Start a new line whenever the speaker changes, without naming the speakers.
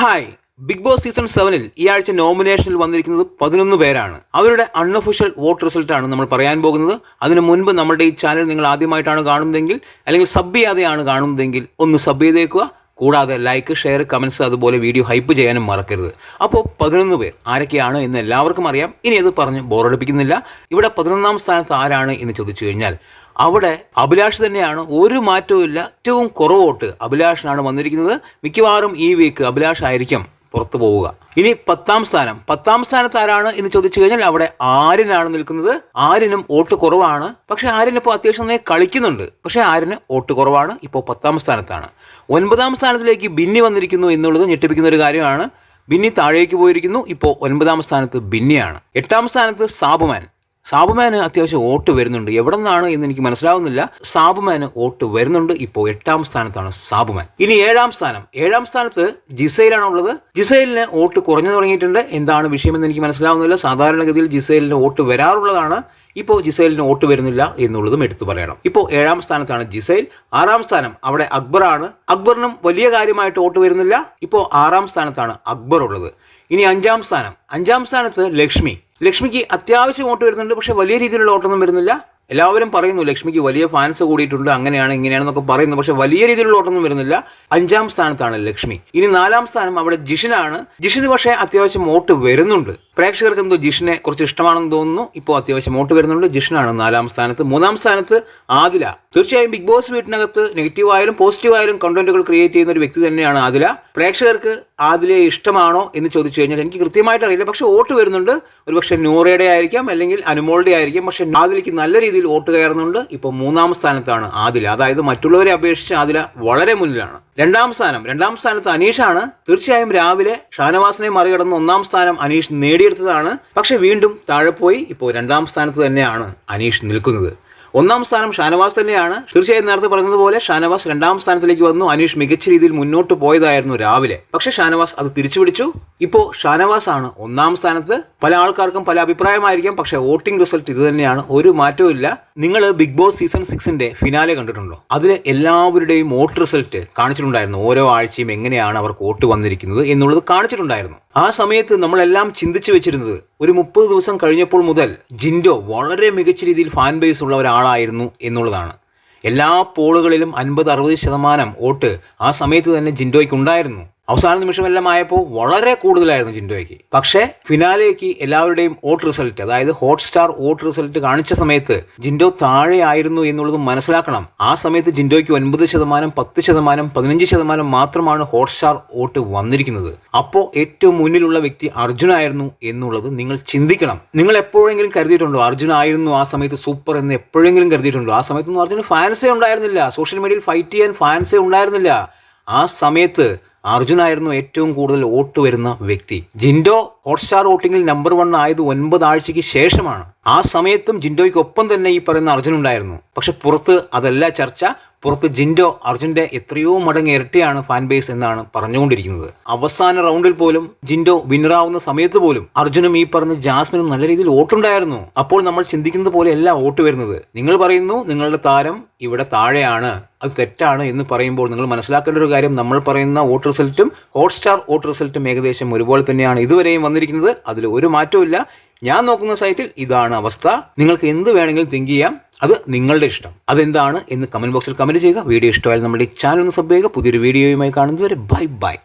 Hi. Big Boss season സെവനിൽ ഈ ആഴ്ച നോമിനേഷനിൽ വന്നിരിക്കുന്നത് പതിനൊന്ന് പേരാണ്. അവരുടെ അൺഒഫീഷ്യൽ വോട്ട് റിസൾട്ടാണ് നമ്മൾ പറയാൻ പോകുന്നത്. അതിനു മുൻപ് നമ്മുടെ ഈ ചാനൽ നിങ്ങൾ ആദ്യമായിട്ടാണ് കാണുന്നതെങ്കിൽ അല്ലെങ്കിൽ സബ് ചെയ്യാതെയാണ് കാണുന്നതെങ്കിൽ ഒന്ന് സബ് ചെയ്തേക്കുക. കൂടാതെ ലൈക്ക് ഷെയർ കമൻസ് അതുപോലെ വീഡിയോ ഹൈപ്പ് ചെയ്യാനും മറക്കരുത്. അപ്പോൾ പതിനൊന്ന് പേർ ആരൊക്കെയാണ് എന്ന് എല്ലാവർക്കും അറിയാം. ഇനി അത് പറഞ്ഞ് ബോറടിപ്പിക്കുന്നില്ല. ഇവിടെ പതിനൊന്നാം സ്ഥാനത്ത് ആരാണ് എന്ന് ചോദിച്ചു കഴിഞ്ഞാൽ അവിടെ അഭിലാഷ് തന്നെയാണ് ഒരു മാറ്റവും ഇല്ല ഏറ്റവും കുറവ് വോട്ട്. അഭിലാഷിനാണ് വന്നിരിക്കുന്നത്. മിക്കവാറും ഈ വീക്ക് അഭിലാഷ് ആയിരിക്കും പുറത്തു പോവുക. ഇനി പത്താം സ്ഥാനം. പത്താം സ്ഥാനത്ത് ആരാണ് എന്ന് ചോദിച്ചു കഴിഞ്ഞാൽ അവിടെ ആര്യനാണ് നിൽക്കുന്നത്. ആര്യനും വോട്ട് കുറവാണ്. പക്ഷെ ആര്യൻ ഇപ്പോൾ അത്യാവശ്യം നന്നായി കളിക്കുന്നുണ്ട്. പക്ഷെ ആര്യന് വോട്ട് കുറവാണ്. ഇപ്പോൾ പത്താം സ്ഥാനത്താണ്. ഒൻപതാം സ്ഥാനത്തിലേക്ക് ബിന്നി വന്നിരിക്കുന്നു എന്നുള്ളത് ഞെട്ടിപ്പിക്കുന്ന ഒരു കാര്യമാണ്. ബിന്നി താഴേക്ക് പോയിരിക്കുന്നു. ഇപ്പോൾ ഒൻപതാം സ്ഥാനത്ത് ബിന്നിയാണ്. എട്ടാം സ്ഥാനത്ത് സാബുമാൻ. സാബുമാന് അത്യാവശ്യം വോട്ട് വരുന്നുണ്ട്. എവിടെ നിന്നാണ് എന്ന് എനിക്ക് മനസ്സിലാവുന്നില്ല. സാബുമാന് വോട്ട് വരുന്നുണ്ട്. ഇപ്പോൾ എട്ടാം സ്ഥാനത്താണ് സാബുമാൻ. ഇനി ഏഴാം സ്ഥാനം. ഏഴാം സ്ഥാനത്ത് ജിസൈലാണ് ഉള്ളത്. ജിസൈലിന് വോട്ട് കുറഞ്ഞു തുടങ്ങിയിട്ടുണ്ട്. എന്താണ് വിഷയമെന്ന് എനിക്ക് മനസ്സിലാവുന്നില്ല. സാധാരണഗതിയിൽ ജിസൈലിന് വോട്ട് വരാറുള്ളതാണ്. ഇപ്പോൾ ജിസൈലിന് വോട്ട് വരുന്നില്ല എന്നുള്ളതും എടുത്തു പറയണം. ഇപ്പോൾ ഏഴാം സ്ഥാനത്താണ് ജിസൈൽ. ആറാം സ്ഥാനം അവിടെ അക്ബറാണ് അക്ബറിനും വലിയ കാര്യമായിട്ട് വോട്ട് വരുന്നില്ല. ഇപ്പോൾ ആറാം സ്ഥാനത്താണ് അക്ബർ ഉള്ളത്. ഇനി അഞ്ചാം സ്ഥാനം. അഞ്ചാം സ്ഥാനത്ത് ലക്ഷ്മി. ലക്ഷ്മിക്ക് അത്യാവശ്യം വോട്ട് വരുന്നുണ്ട് പക്ഷേ വലിയ രീതിയിലുള്ള വോട്ടൊന്നും വരുന്നില്ല. എല്ലാവരും പറയുന്നു ലക്ഷ്മിക്ക് വലിയ ഫാൻസ് കൂടിയിട്ടുണ്ട് അങ്ങനെയാണ് ഇങ്ങനെയാണെന്നൊക്കെ പറയുന്നു പക്ഷെ വലിയ രീതിയിലുള്ള ഓട്ടൊന്നും വരുന്നില്ല. അഞ്ചാം സ്ഥാനത്താണ് ലക്ഷ്മി. ഇനി നാലാം സ്ഥാനം അവിടെ ജിഷിനാണ്. ജിഷന് പക്ഷേ അത്യാവശ്യം വോട്ട് വരുന്നുണ്ട്. പ്രേക്ഷകർക്ക് എന്തോ ജിഷിനെ കുറച്ച് ഇഷ്ടമാണെന്ന് തോന്നുന്നു. ഇപ്പോൾ അത്യാവശ്യം വോട്ട് വരുന്നുണ്ട്. ജിഷിനാണ് നാലാം സ്ഥാനത്ത്. മൂന്നാം സ്ഥാനത്ത് ആദില. തീർച്ചയായും ബിഗ് ബോസ് വീട്ടിനകത്ത് നെഗറ്റീവ് ആയാലും പോസിറ്റീവ് ആയാലും കണ്ടന്റുകൾ ക്രിയേറ്റ് ചെയ്യുന്ന ഒരു വ്യക്തി തന്നെയാണ് ആദില. പ്രേക്ഷകർക്ക് ആദിലയെ ഇഷ്ടമാണോ എന്ന് ചോദിച്ചു കഴിഞ്ഞാൽ എനിക്ക് കൃത്യമായിട്ട് അറിയില്ല. പക്ഷെ വോട്ട് വരുന്നുണ്ട്. ഒരു പക്ഷെ നൂറയുടെ ആയിരിക്കാം അല്ലെങ്കിൽ അനുമോളുടെ ആയിരിക്കാം. പക്ഷെ ആദിലയ്ക്ക് നല്ല രീതിയിൽ വോട്ട് കയറുന്നുണ്ട്. ഇപ്പോൾ മൂന്നാം സ്ഥാനത്താണ് ആദില. അതായത് മറ്റുള്ളവരെ അപേക്ഷിച്ച് ആദില വളരെ മുന്നിലാണ്. രണ്ടാം സ്ഥാനം. രണ്ടാം സ്ഥാനത്ത് അനീഷാണ്. തീർച്ചയായും രാവിലെ ഷാനവാസിനെ മറികടന്ന് ഒന്നാം സ്ഥാനം അനീഷ് നേടിയെടുത്തതാണ് പക്ഷെ വീണ്ടും താഴെ പോയി ഇപ്പോൾ രണ്ടാം സ്ഥാനത്ത് തന്നെയാണ് അനീഷ് നിൽക്കുന്നത്. ഒന്നാം സ്ഥാനം ഷാനവാസ് തന്നെയാണ്. തീർച്ചയായും നേരത്തെ പറഞ്ഞതുപോലെ ഷാനവാസ് രണ്ടാം സ്ഥാനത്തിലേക്ക് വന്നു. അനീഷ് മികച്ച രീതിയിൽ മുന്നോട്ട് പോയതായിരുന്നു രാവിലെ. പക്ഷേ ഷാനവാസ് അത് തിരിച്ചുപിടിച്ചു. ഇപ്പോൾ ഷാനവാസ് ആണ് ഒന്നാം സ്ഥാനത്ത്. പല ആൾക്കാർക്കും പല അഭിപ്രായമായിരിക്കും. പക്ഷേ വോട്ടിംഗ് റിസൾട്ട് ഇത് തന്നെയാണ്. ഒരു മാറ്റവും ഇല്ല. നിങ്ങൾ ബിഗ് ബോസ് സീസൺ സിക്സിന്റെ ഫിനാലെ കണ്ടിട്ടുണ്ടോ? അതിൽ എല്ലാവരുടെയും വോട്ട് റിസൾട്ട് കാണിച്ചിട്ടുണ്ടായിരുന്നു. ഓരോ ആഴ്ചയും എങ്ങനെയാണ് അവർക്ക് വോട്ട് വന്നിരിക്കുന്നത് എന്നുള്ളത് കാണിച്ചിട്ടുണ്ടായിരുന്നു. ആ സമയത്ത് നമ്മളെല്ലാം ചിന്തിച്ചു വെച്ചിരുന്നത് ഒരു മുപ്പത് ദിവസം കഴിഞ്ഞപ്പോൾ മുതൽ ജിൻഡോ വളരെ മികച്ച രീതിയിൽ ഫാൻ ബേസ് ഉള്ള ഒരാളായിരുന്നു എന്നുള്ളതാണ്. എല്ലാ പോളുകളിലും അൻപത് അറുപത് ശതമാനം വോട്ട് ആ സമയത്ത് തന്നെ ജിൻഡോയ്ക്ക് ഉണ്ടായിരുന്നു. അവസാന നിമിഷമെല്ലാം ആയപ്പോൾ വളരെ കൂടുതലായിരുന്നു ജിൻഡോയ്ക്ക്. പക്ഷേ ഫിനാലേക്ക് എല്ലാവരുടെയും വോട്ട് റിസൾട്ട് അതായത് ഹോട്ട്സ്റ്റാർ വോട്ട് റിസൾട്ട് കാണിച്ച സമയത്ത് ജിൻഡോ താഴെയായിരുന്നു എന്നുള്ളത് മനസ്സിലാക്കണം. ആ സമയത്ത് ജിൻഡോയ്ക്ക് ഒൻപത് ശതമാനം പത്ത് ശതമാനം പതിനഞ്ച് ശതമാനം മാത്രമാണ് ഹോട്ട്സ്റ്റാർ വോട്ട് വന്നിരിക്കുന്നത്. അപ്പോൾ ഏറ്റവും മുന്നിലുള്ള വ്യക്തി അർജുനായിരുന്നു എന്നുള്ളത് നിങ്ങൾ ചിന്തിക്കണം. നിങ്ങൾ എപ്പോഴെങ്കിലും കരുതിയിട്ടുണ്ടോ അർജുൻ ആയിരുന്നു ആ സമയത്ത് സൂപ്പർ എന്ന് എപ്പോഴെങ്കിലും കരുതിയിട്ടുണ്ടോ? ആ സമയത്തൊന്നും അർജുന് ഫാൻസേ ഉണ്ടായിരുന്നില്ല. സോഷ്യൽ മീഡിയയിൽ ഫൈറ്റ് ചെയ്യാൻ ഫാൻസേ ഉണ്ടായിരുന്നില്ല. ആ സമയത്ത് അർജുനായിരുന്നു ഏറ്റവും കൂടുതൽ വോട്ട് വരുന്ന വ്യക്തി. ജിൻഡോ ഹോട്ട്സ്റ്റാർ വോട്ടിങ്ങിൽ നമ്പർ വൺ ആയത് ഒൻപത് ആഴ്ചയ്ക്ക് ശേഷമാണ്. ആ സമയത്തും ജിൻഡോയ്ക്കൊപ്പം തന്നെ ഈ പറയുന്ന അർജുൻ ഉണ്ടായിരുന്നു. പക്ഷെ പുറത്ത് അതല്ല ചർച്ച. പുറത്ത് ജിൻഡോ അർജുന്റെ എത്രയോ മടങ്ങ് ഇരട്ടിയാണ് ഫാൻ ബേസ് എന്നാണ് പറഞ്ഞുകൊണ്ടിരിക്കുന്നത്. അവസാന റൗണ്ടിൽ പോലും ജിൻഡോ വിന്നറാവുന്ന സമയത്ത് പോലും അർജുനും ഈ പറഞ്ഞ ജാസ്മിനും നല്ല രീതിയിൽ വോട്ടുണ്ടായിരുന്നു. അപ്പോൾ നമ്മൾ ചിന്തിക്കുന്നത് പോലെ വോട്ട് വരുന്നത്. നിങ്ങൾ പറയുന്നു നിങ്ങളുടെ താരം ഇവിടെ താഴെയാണ്. അത് തെറ്റാണ് എന്ന് പറയുമ്പോൾ നിങ്ങൾ മനസ്സിലാക്കേണ്ട ഒരു കാര്യം നമ്മൾ പറയുന്ന വോട്ട് റിസൾട്ടും ഹോട്ട്സ്റ്റാർ വോട്ട് റിസൾട്ടും ഏകദേശം ഒരുപോലെ തന്നെയാണ് ഇതുവരെയും വന്നിരിക്കുന്നത്. അതിൽ ഒരു മാറ്റവും ഞാൻ നോക്കുന്ന സൈറ്റിൽ ഇതാണ് അവസ്ഥ. നിങ്ങൾക്ക് എന്ത് വേണമെങ്കിലും തിങ്ക് ചെയ്യാം. അത് നിങ്ങളുടെ ഇഷ്ടം. അതെന്താണ് എന്ന് കമന്റ് ബോക്സിൽ കമന്റ് ചെയ്യുക. വീഡിയോ ഇഷ്ടമായാലും നമ്മുടെ ഈ ചാനൽ ഒന്ന് സബ് ചെയ്യുക. പുതിയൊരു വീഡിയോയുമായി കാണുന്നതുവരെ ബൈ ബൈ